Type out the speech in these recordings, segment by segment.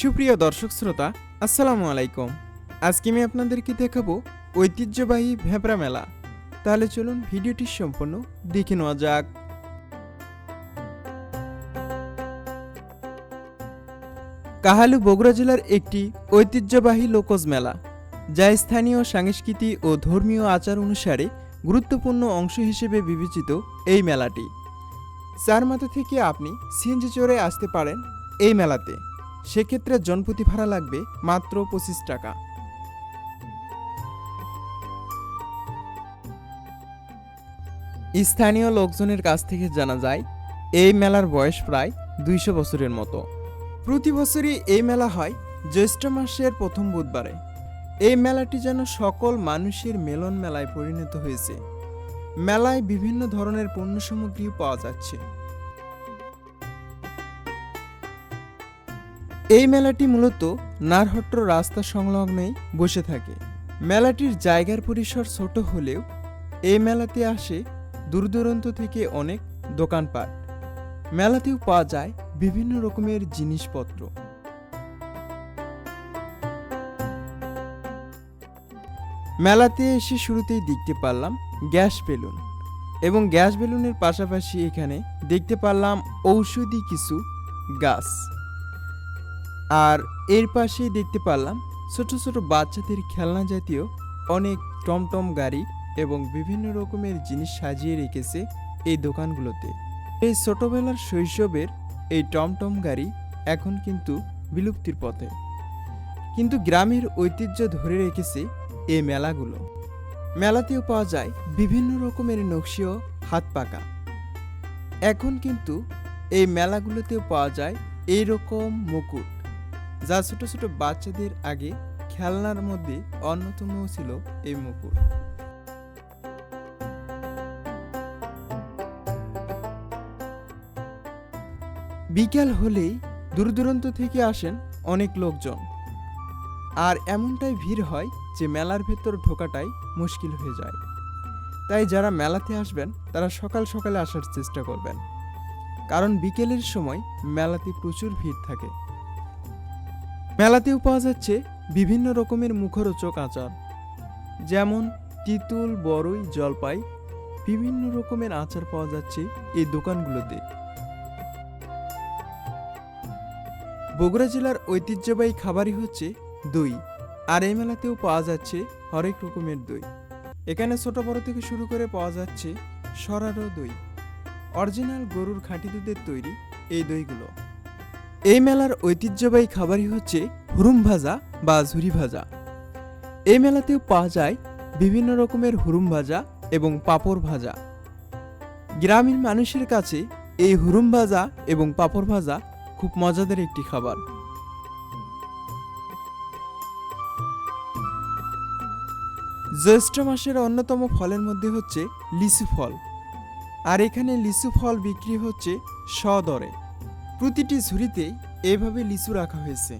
সুপ্রিয় দর্শক শ্রোতা, আসসালামু আলাইকুম। আজকে আমি আপনাদেরকে দেখাবো ঐতিহ্যবাহী ভেপরা মেলা। তাহলে চলুন ভিডিওটি সম্পূর্ণ দেখে নেওয়া যাক। কাহালু বগুড়া জেলার একটি ঐতিহ্যবাহী লোকজ মেলা, যা স্থানীয় সংস্কৃতি ও ধর্মীয় আচার অনুসারে গুরুত্বপূর্ণ অংশ হিসেবে বিবেচিত এই মেলাটি। চার মাথা থেকে আপনি সিএনজি চড়ে আসতে পারেন এই মেলাতে। সেক্ষেত্রে জনপ্রতি ভাড়া লাগবে মাত্র পঁচিশ টাকা। স্থানীয় লোকজনের কাছ থেকে জানা যায়, এই মেলার বয়স প্রায় দুইশো বছরের মতো। প্রতি বছরই এই মেলা হয় জ্যৈষ্ঠ মাসের প্রথম বুধবারে। এই মেলাটি যেন সকল মানুষের মেলন মেলায় পরিণত হয়েছে। মেলায় বিভিন্ন ধরনের পণ্য সামগ্রী পাওয়া যাচ্ছে। এই মেলাটি মূলত নারহট্ট রাস্তা সংলগ্নেই বসে থাকে। মেলাটির জায়গার পরিসর ছোট হলেও এই মেলাতে আসে দূর দূরান্ত থেকে অনেক দোকানপাট। মেলাতেও পাওয়া যায় বিভিন্ন রকমের জিনিসপত্র। মেলাতে এসে শুরুতেই দেখতে পারলাম গ্যাস বেলুন এবং গ্যাস বেলুনের পাশাপাশি এখানে দেখতে পারলাম ঔষধি কিছু গাছ। আর এর পাশেই দেখতে পারলাম ছোট ছোট বাচ্চাদের খেলনা জাতীয় অনেক টমটম গাড়ি এবং বিভিন্ন রকমের জিনিস সাজিয়ে রেখেছে এই দোকানগুলোতে। এই ছোটবেলার শৈশবের এই টমটম গাড়ি এখন কিন্তু বিলুপ্তির পথে। কিন্তু গ্রামের ঐতিহ্য ধরে রেখেছে এই মেলাগুলো। মেলাতেও পাওয়া যায় বিভিন্ন রকমের নকশি ও হাত পাকা। এখন কিন্তু এই মেলাগুলোতেও পাওয়া যায় এই রকম মুকুট। যা ছোট ছোট বাচ্চাদের আগে খেলনার মধ্যে অন্যতম ছিল এই মুকুট। বিকেল হলেই দূর দূরান্ত থেকে আসেন অনেক লোকজন। আর এমনটাই ভিড় হয় যে মেলার ভেতর ঢোকাটাই মুশকিল হয়ে যায়। তাই যারা মেলাতে আসবেন, তারা সকাল সকালে আসার চেষ্টা করবেন। কারণ বিকেলের সময় মেলাতে প্রচুর ভিড় থাকে। মেলাতেও পাওয়া যাচ্ছে বিভিন্ন রকমের মুখরোচক আচার। যেমন তিতুল, বড়ই, জলপাই, বিভিন্ন রকমের আচার পাওয়া যাচ্ছে এই দোকানগুলোতে। বগুড়া জেলার ঐতিহ্যবাহী খাবারই হচ্ছে দই, আর এই মেলাতেও পাওয়া যাচ্ছে হরেক রকমের দই। এখানে ছোট বড় থেকে শুরু করে পাওয়া যাচ্ছে সরারো দই। অরিজিনাল গরুর খাঁটি দুধের তৈরি এই দইগুলো। এই মেলার ঐতিহ্যবাহী খাবারই হচ্ছে হুরুম ভাজা বা ঝুরি ভাজা। এই মেলাতেও পাওয়া যায় বিভিন্ন রকমের হুরুম ভাজা এবং পাপড় ভাজা। গ্রামীণ মানুষের কাছে এই হুরুম ভাজা এবং পাপড় ভাজা খুব মজাদার একটি খাবার। জ্যৈষ্ঠ মাসের অন্যতম ফলের মধ্যে হচ্ছে লিচু ফল। আর এখানে লিচু ফল বিক্রি হচ্ছে সদরে প্রতিটি ঝুড়িতে এভাবে লিচু রাখা হয়েছে।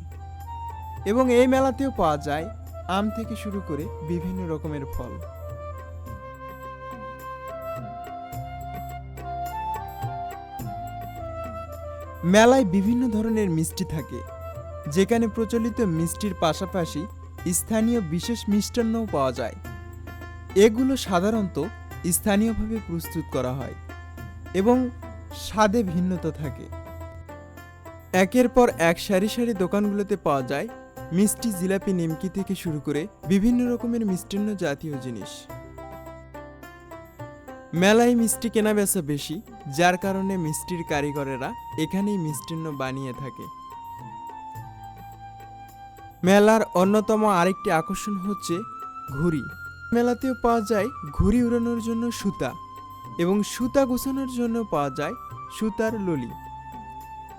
এবং এই মেলাতেও পাওয়া যায় আম থেকে শুরু করে বিভিন্ন রকমের ফল। মেলায় বিভিন্ন ধরনের মিষ্টি থাকে, যেখানে প্রচলিত মিষ্টির পাশাপাশি স্থানীয় বিশেষ মিষ্টান্নও পাওয়া যায়। এগুলো সাধারণত স্থানীয়ভাবে প্রস্তুত করা হয় এবং স্বাদে ভিন্নতা থাকে। একের পর এক সারি সারি দোকানগুলোতে পাওয়া যায় মিষ্টি জিলাপি নিমকি থেকে শুরু করে বিভিন্ন রকমের মিষ্টান্ন জাতীয় জিনিস। মেলায় মিষ্টি কেনা বেচা বেশি, যার কারণে মিষ্টির কারিগরেরা এখানেই মিষ্টান্ন বানিয়ে থাকে। মেলার অন্যতম আরেকটি আকর্ষণ হচ্ছে ঘুড়ি। মেলাতেও পাওয়া যায় ঘুড়ি উড়ানোর জন্য সুতা এবং সুতা গোছানোর জন্য পাওয়া যায় সুতার ললি।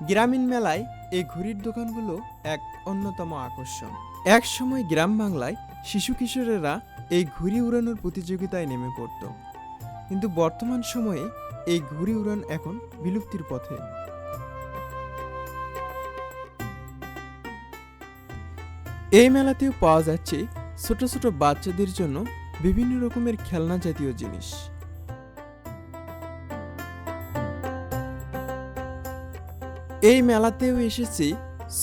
গ্রামীণ মেলায় এই ঘুড়ির দোকানগুলো এক অন্যতম আকর্ষণ। এক সময় গ্রাম বাংলায় শিশু কিশোরেরা এই ঘুড়ি উড়ানোর প্রতিযোগিতায় নেমে পড়ত। কিন্তু বর্তমান সময়ে এই ঘুড়ি উড়ান এখন বিলুপ্তির পথে। এই মেলাতেও পাওয়া যাচ্ছে ছোট ছোট বাচ্চাদের জন্য বিভিন্ন রকমের খেলনা জাতীয় জিনিস। এই মেলাতেও এসেছে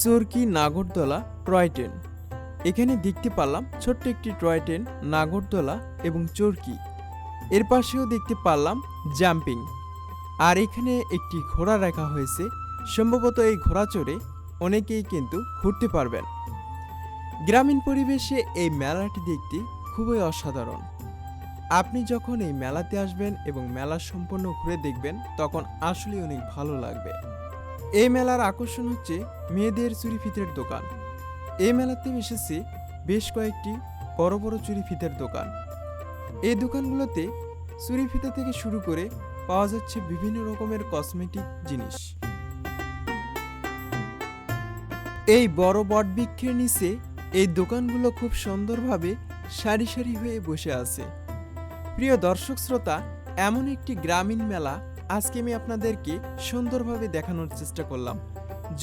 চরকি নাগরদোলা টয় ট্রেন। এখানে দেখতে পারলাম ছোট্ট একটি টয় ট্রেন, নাগরদোলা এবং চরকি। এর পাশেও দেখতে পারলাম জাম্পিং। আর এখানে একটি ঘোড়া রাখা হয়েছে। সম্ভবত এই ঘোড়া চড়ে অনেকেই কিন্তু ঘুরতে পারবেন। গ্রামীণ পরিবেশে এই মেলাটি দেখতে খুবই অসাধারণ। আপনি যখন এই মেলাতে আসবেন এবং মেলা সম্পূর্ণ ঘুরে দেখবেন, তখন আসলে অনেক ভালো লাগবে। এই মেলার আকর্ষণ হচ্ছে মেয়েদের চুরি ফিতের দোকান। এই মেলাতে এসেছে বেশ কয়েকটি বড় বড় চুরি ফিতের দোকান। এই দোকানগুলোতে চুরি ফিতে থেকে শুরু করে পাওয়া যাচ্ছে বিভিন্ন রকমের কসমেটিক জিনিস। এই বড় বটবৃক্ষের নিচে এই দোকানগুলো খুব সুন্দরভাবে সারি সারি হয়ে বসে আছে। প্রিয় দর্শক শ্রোতা, এমন একটি গ্রামীণ মেলা আজকে আমি আপনাদেরকে সুন্দরভাবে দেখানোর চেষ্টা করলাম।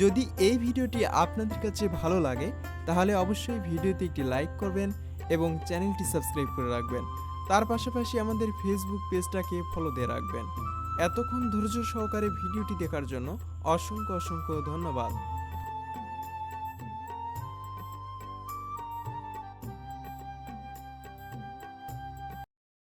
যদি এই ভিডিওটি আপনাদের কাছে ভালো লাগে, তাহলে অবশ্যই ভিডিওতে একটি লাইক করবেন এবং চ্যানেলটি সাবস্ক্রাইব করে রাখবেন। তার পাশাপাশি আমাদের ফেসবুক পেজটাকে ফলো দিয়ে রাখবেন। এতক্ষণ ধৈর্য সহকারে ভিডিওটি দেখার জন্য অসংখ্য অসংখ্য ধন্যবাদ।